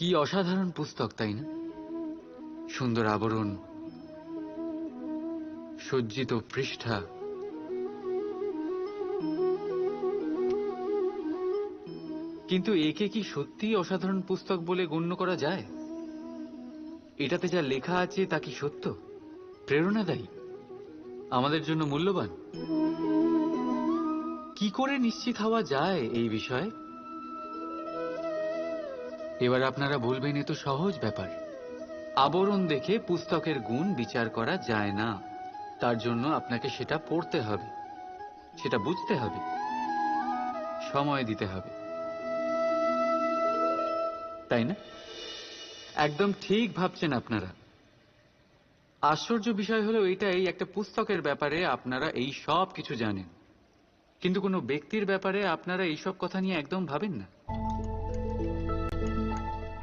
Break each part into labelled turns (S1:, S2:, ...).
S1: কি অসাধারণ পুস্তক, তাই না? সুন্দর আবরণ, সজ্জিত পৃষ্ঠা। কিন্তু একে কি সত্যিই অসাধারণ পুস্তক বলে গণ্য করা যায়? এটাতে যা লেখা আছে তা কি সত্য? প্রেরণাদায়ী। আমাদের জন্য মূল্যবান। কি করে নিশ্চিত হওয়া যায় এই বিষয়ে? এবার আপনারা বলবেন, এ তো সহজ ব্যাপার। আবরণ দেখে পুস্তকের গুণ বিচার করা যায় না। তার জন্য আপনাকে সেটা পড়তে হবে। সেটা বুঝতে হবে। সময় দিতে হবে। তাই না? একদম ঠিক ভাবছেন আপনারা। আশ্চর্য বিষয় হলো এটাই, একটা পুস্তকের ব্যাপারে আপনারা এই সব কিছু জানেন। কিন্তু কোনো ব্যক্তির ব্যাপারে আপনারা এইসব কথা নিয়ে একদম ভাবেন না।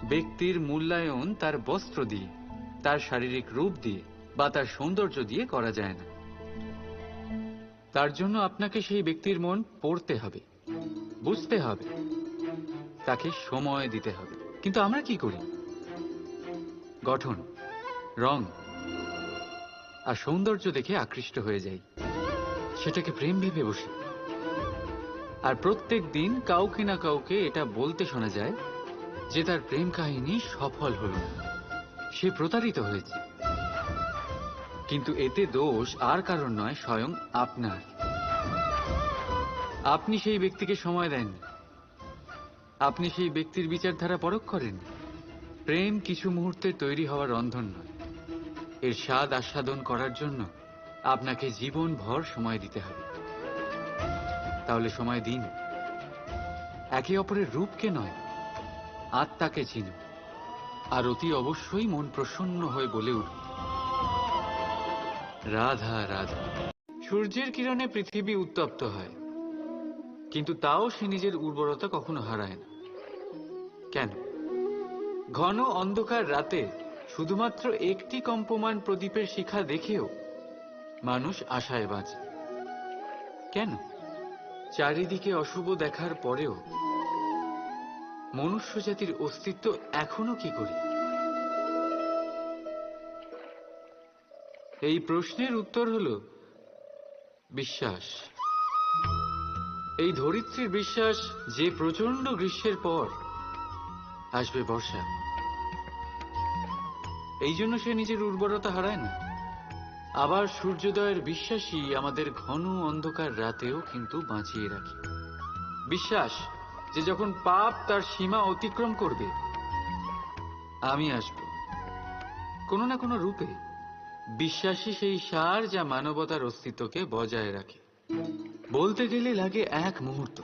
S1: ব্যক্তির মূল্যায়ন তার বস্ত্র দিয়ে, তার শারীরিক রূপ দিয়ে বা তার সৌন্দর্য দিয়ে করা যায় না। তার জন্য আপনাকে সেই ব্যক্তির মন পড়তে হবে, বুঝতে হবে, তাকে সময় দিতে হবে। কিন্তু আমরা কি করি? গঠন, রং আর সৌন্দর্য দেখে আকৃষ্ট হয়ে যাই। সেটাকে প্রেম ভেবে বসি। আর প্রত্যেক দিন কাউকে না কাউকে এটা বলতে শোনা যায় যে তার প্রেম কাহিনী সফল হল। না সে প্রতারিত হয়েছে। কিন্তু এতে দোষ আর কারণ নয়, স্বয়ং আপনার। আপনি সেই ব্যক্তিকে সময় দেন। আপনি সেই ব্যক্তির বিচারধারা পরখ করেন। প্রেম কিছু মুহূর্তে তৈরি হওয়ার রন্ধন নয়। এর স্বাদ আস্বাদন করার জন্য আপনাকে জীবন ভর সময় দিতে হবে। তাহলে সময় দিন। একে অপরের রূপকে নয় আত্মাকে চিনো। আর অতি অবশ্যই মন প্রসন্ন হয়ে বলে উঠবে রাধা রাধা। সূর্যের কিরণে পৃথিবী উত্তপ্ত হয়। কিন্তু তাও সে নিজের উর্বরতা কখনো হারায় না। কেন? ঘন অন্ধকার রাতে শুধুমাত্র একটি কম্পমান প্রদীপের শিখা দেখেও মানুষ আশায় বাঁচে। কেন? চারিদিকে অশুভ দেখার পরেও মনুষ্য জাতির অস্তিত্ব এখনও কি করি? এই প্রশ্নের উত্তর হল বিশ্বাস। এই ধরিত্রীর বিশ্বাস যে প্রচণ্ড গ্রীষ্মের পর আসবে বর্ষা। এই জন্য সে নিজের উর্বরতা হারায় না। আবার সূর্যোদয়ের বিশ্বাসই আমাদের ঘন অন্ধকার রাতেও কিন্তু বাঁচিয়ে রাখে। বিশ্বাস যে যখন পাপ তার সীমা অতিক্রম করবে, আমি আসব। কোনো না কোনো রূপে বিশ্বাসী সেই সার যা মানবতার অস্তিত্বকে বজায় রাখে। বলতে গেলে লাগে এক মুহূর্ত।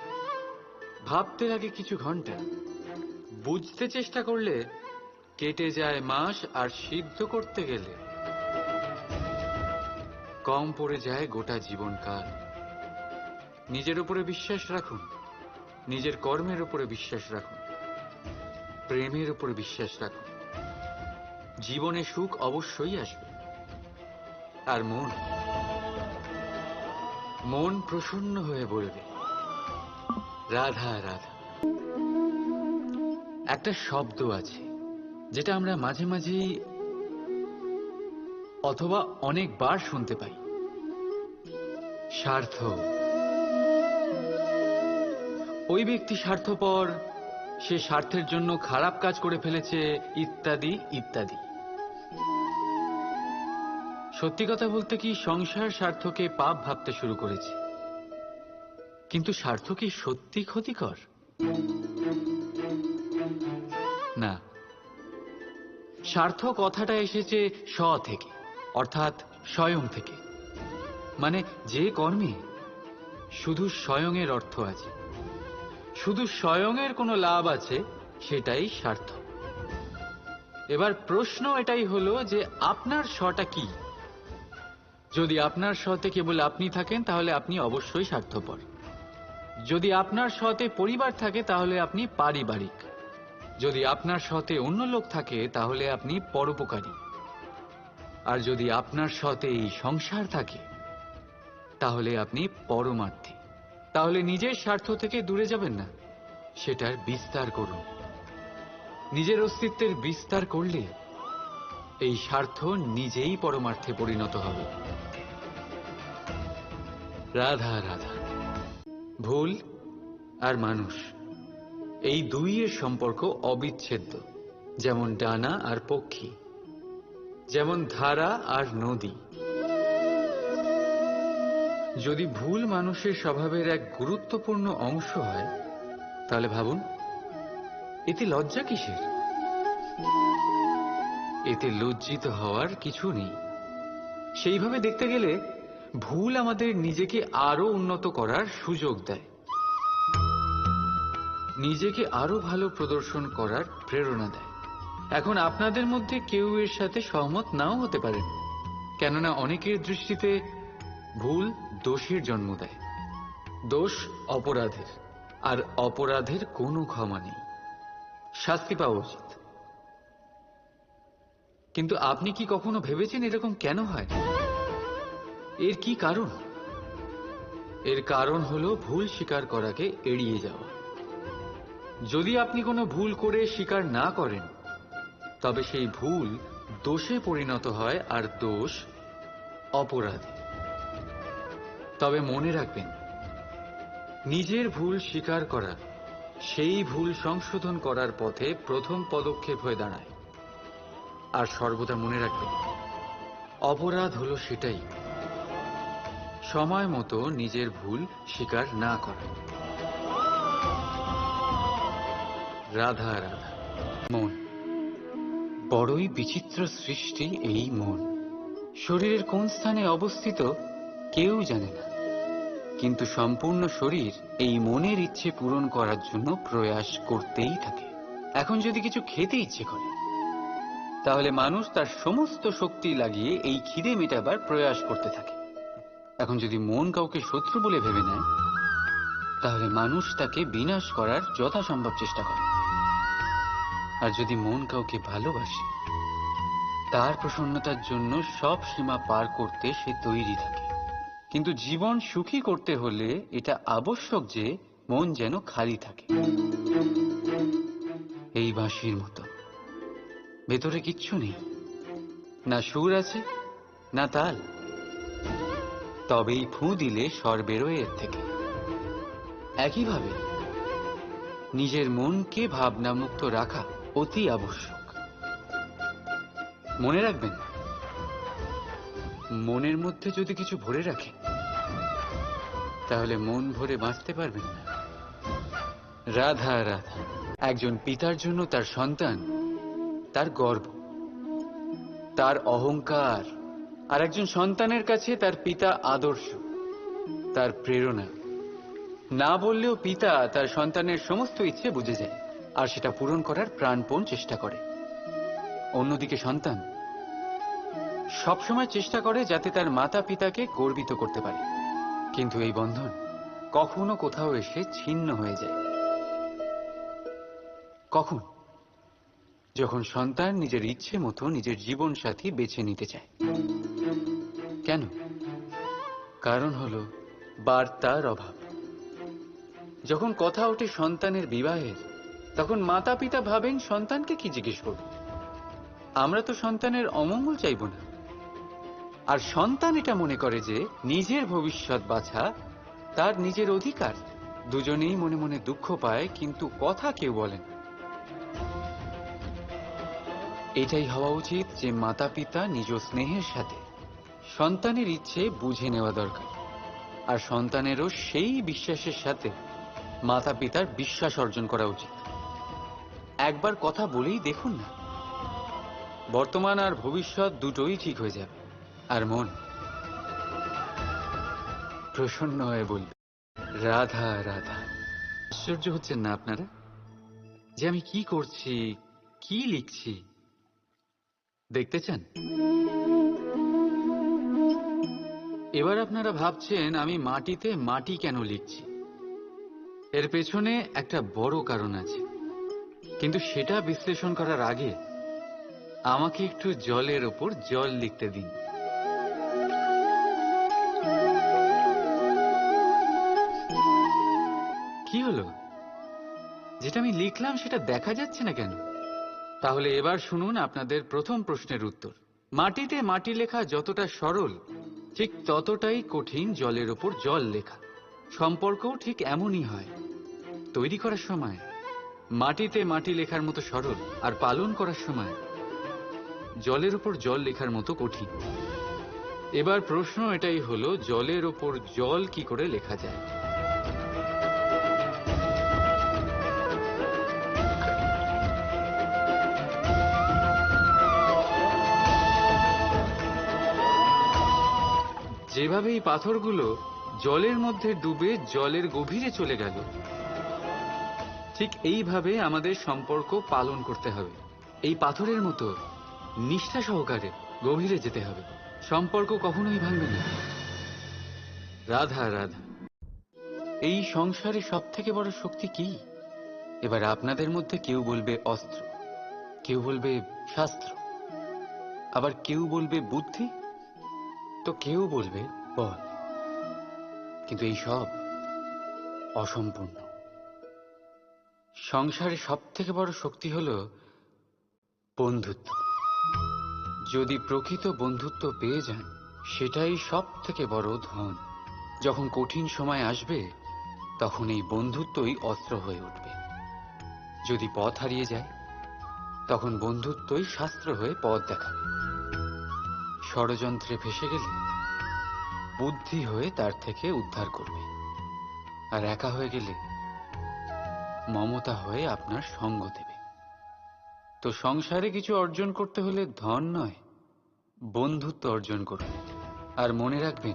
S1: ভাবতে লাগে কিছু ঘণ্টা। বুঝতে চেষ্টা করলে কেটে যায় মাস আর সিদ্ধ করতে গেলে কম পড়ে যায় গোটা জীবনকাল। নিজের উপরে বিশ্বাস রাখুন। নিজের কর্মের উপরে বিশ্বাস রাখুন। প্রেমের উপরে বিশ্বাস রাখুন। জীবনে সুখ অবশ্যই আসবে। আর মন মন প্রসন্ন হয়ে বলবে, রাধা রাধা। একটা শব্দ আছে, যেটা আমরা মাঝে মাঝেই অথবা অনেকবার শুনতে পাই। স্বার্থ ওই ব্যক্তি স্বার্থপর, সে স্বার্থের জন্য খারাপ কাজ করে ফেলেছে, ইত্যাদি ইত্যাদি। সত্যি কথা বলতে কি, সংসার স্বার্থকে পাপ ভাবতে শুরু করেছে। কিন্তু স্বার্থ কি সত্যি ক্ষতিকর? না। স্বার্থ কথাটা এসেছে স্ব থেকে, অর্থাৎ স্বয়ং থেকে। মানে যে কর্মে, শুধু স্বয়ংয়ের অর্থ আছে। শুধু স্বয়ংয়ের কোনো লাভ আছে, সেটাই স্বার্থ এবার প্রশ্ন এটাই হলো যে আপনার স্বটা কি? যদি আপনার স্বতে কেবল আপনি থাকেন, তাহলে আপনি অবশ্যই স্বার্থপর। যদি আপনার স্বতে পরিবার থাকে, তাহলে আপনি পারিবারিক। যদি আপনার সতে অন্য লোক থাকে, তাহলে আপনি পরোপকারী। আর যদি আপনার সতে এই সংসার থাকে, তাহলে আপনি পরমার্থী। তাহলে নিজের স্বার্থ থেকে দূরে যাবেন না। সেটার বিস্তার করুন। নিজের অস্তিত্বের বিস্তার করলে এই স্বার্থ নিজেই পরমার্থে পরিণত হবে। রাধা রাধা। ভুল আর মানুষ, এই দুইয়ের সম্পর্ক অবিচ্ছেদ্য। যেমন ডানা আর পক্ষী, যেমন ধারা আর নদী। যদি ভুল মানুষের স্বভাবের এক গুরুত্বপূর্ণ অংশ হয়, তাহলে ভাবুন, এতে লজ্জা কিসের? এতে লজ্জিত হওয়ার কিছু নেই। সেইভাবে দেখতে গেলে ভুল আমাদের নিজেকে আরও উন্নত করার সুযোগ দেয়। নিজেকে আরও ভালো প্রদর্শন করার প্রেরণা দেয়। এখন আপনাদের মধ্যে কেউ এর সাথে সহমত নাও হতে পারেন। কেননা অনেকের দৃষ্টিতে ভুল দোষের জন্ম দেয়। দোষ অপরাধের, আর অপরাধের কোনো ক্ষমা নেই। শাস্তি পাওয়া উচিত। কিন্তু আপনি কি কখনো ভেবেছেন এরকম কেন হয়? এর কি কারণ? এর কারণ হলো ভুল স্বীকার করাকে এড়িয়ে যাওয়া। যদি আপনি কোনো ভুল করে স্বীকার না করেন, তবে সেই ভুল দোষে পরিণত হয় আর দোষ অপরাধে। তবে মনে রাখবেন, নিজের ভুল স্বীকার করা, সেই ভুল সংশোধন করার পথে প্রথম পদক্ষেপ হয়ে দাঁড়ায়। আর সর্বদা মনে রাখবেন, অপরাধ হলো সেটাই। সময় মতো নিজের ভুল স্বীকার না করা। রাধা রাধা, মন। বড়ই বিচিত্র সৃষ্টি এই মন। শরীরের কোন স্থানে অবস্থিত কেউ জানে না। কিন্তু সম্পূর্ণ শরীর এই মনের ইচ্ছে পূরণ করার জন্য প্রয়াস করতেই থাকে। এখন যদি কিছু খেতে ইচ্ছে করে, তাহলে মানুষ তার সমস্ত শক্তি লাগিয়ে এই খিদে মেটাবার প্রয়াস করতে থাকে। এখন যদি মন কাউকে শত্রু বলে ভেবে নেয়, তাহলে মানুষ তাকে বিনাশ করার যথাসম্ভব চেষ্টা করে। আর যদি মন কাউকে ভালোবাসে, তার প্রসন্নতার জন্য সব সীমা পার করতে সে তৈরি থাকে। কিন্তু জীবন সুখী করতে হলে এটা আবশ্যক যে মন যেন খালি থাকে। এই বাঁশির মতো। ভেতরে কিচ্ছু নেই। না সুর আছে, না তাল। তবেই ফু দিলে স্বর বেরোয় এর থেকে। একইভাবে নিজের মনকে ভাবনামুক্ত রাখা অতি আবশ্যক। মনে রাখবেন মনের মধ্যে যদি কিছু ভরে রাখে, তাহলে মন ভরে বাঁচতে পারবেন না। রাধা রাধা, একজন পিতার জন্য তার সন্তান, তার গর্ব, তার অহংকার, আর একজন সন্তানের কাছে তার পিতা আদর্শ, তার প্রেরণা। না বললেও পিতা তার সন্তানের সমস্ত ইচ্ছে বুঝে যায়, আর সেটা পূরণ করার প্রাণপণ চেষ্টা করে। অন্যদিকে সন্তান সবসময় চেষ্টা করে যাতে তার মাতা পিতাকে গর্বিত করতে পারে। কিন্তু এই বন্ধন কখনো কোথাও এসে ছিন্ন হয়ে যায়। কখন? যখন সন্তান নিজের ইচ্ছে মতো নিজের জীবন সাথী বেছে নিতে চায়। কেন? কারণ হলো বার্তার অভাব। যখন কথা ওঠে সন্তানের বিবাহের তখন মাতা পিতা ভাবেন সন্তানকে কি জিজ্ঞেস করবে? আমরা তো সন্তানের অমঙ্গল চাইব না। আর সন্তান এটা মনে করে যে নিজের ভবিষ্যৎ বাছা, তার নিজের অধিকার। দুজনেই মনে মনে দুঃখ পায়, কিন্তু কথা কেউ বলেন এটাই হওয়া উচিত যে মাতা পিতা নিজ স্নেহের সাথে সন্তানের ইচ্ছে বুঝে নেওয়া দরকার। আর সন্তানেরও সেই বিশ্বাসের সাথে মাতা পিতার বিশ্বাস অর্জন করা উচিত। একবার কথা বলেই দেখুন না। বর্তমান আর ভবিষ্যৎ দুটোই ঠিক হয়ে যাবে। আর মন প্রসন্ন হয়ে বলবে রাধা রাধা, আশ্চর্য হচ্ছেন না আপনারা? যে আমি কি করছি, কি লিখছি? দেখতে চান? এবার আপনারা ভাবছেন আমি মাটিতে মাটি কেন লিখছি? এর পেছনে একটা বড় কারণ আছে। কিন্তু সেটা বিশ্লেষণ করার আগে আমাকে একটু জলের ওপর জল লিখতে দিন। কি হলো? যেটা আমি লিখলাম সেটা দেখা যাচ্ছে না কেন? তাহলে এবার শুনুন আপনাদের প্রথম প্রশ্নের উত্তর। মাটিতে মাটি লেখা যতটা সরল, ঠিক ততটাই কঠিন জলের ওপর জল লেখা। সম্পর্কও ঠিক এমনই হয়। তৈরি করার সময়, মাটিতে মাটি লেখার মতো সরল আর পালন করার সময়, জলের ওপর জল লেখার মতো কঠিন। এবার প্রশ্ন এটাই হলো, জলের ওপর জল কি করে লেখা যায়? যেভাবে এই পাথরগুলো জলের মধ্যে ডুবে জলের গভীরে চলে গেল, ঠিক এইভাবে আমাদের সম্পর্ক পালন করতে হবে। এই পাথরের মতো নিষ্ঠা সহকারে গভীরে যেতে হবে। সম্পর্ক কখনোই ভাঙবে না। রাধা রাধা, এই সংসারে সব থেকে বড় শক্তি কি? এবার আপনাদের মধ্যে কেউ বলবে অস্ত্র, কেউ বলবে শাস্ত্র, আবার কেউ বলবে বুদ্ধি তো কেউ বলবে, বল। কিন্তু এই সব অসম্পূর্ণ। সংসারে সব থেকে বড় শক্তি হল বন্ধুত্ব। যদি প্রকৃত বন্ধুত্ব পেয়ে যান, সেটাই সব থেকে বড় ধন। যখন কঠিন সময় আসবে, তখন এই বন্ধুত্বই অস্ত্র হয়ে উঠবে। যদি পথ হারিয়ে যায়, তখন বন্ধুত্বই শাস্ত্র হয়ে পথ দেখাবে। ষড়যন্ত্রে ফেসে গেলে? বুদ্ধি হয়ে তার থেকে উদ্ধার করবে। আর একা হয়ে গেলে? মমতা হয়ে আপনার সঙ্গ দেবে। তো সংসারে কিছু অর্জন করতে হলে ধন নয়, বন্ধুত্ব অর্জন করুন। আর মনে রাখবেন,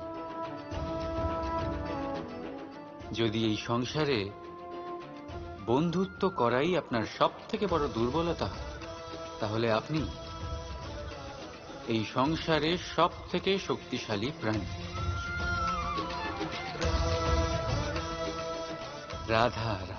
S1: যদি এই সংসারে বন্ধুত্ব করাই আপনার সব থেকে বড় দুর্বলতা, তাহলে আপনি এই সংসারের সব থেকে শক্তিশালী প্রাণী। রাধা।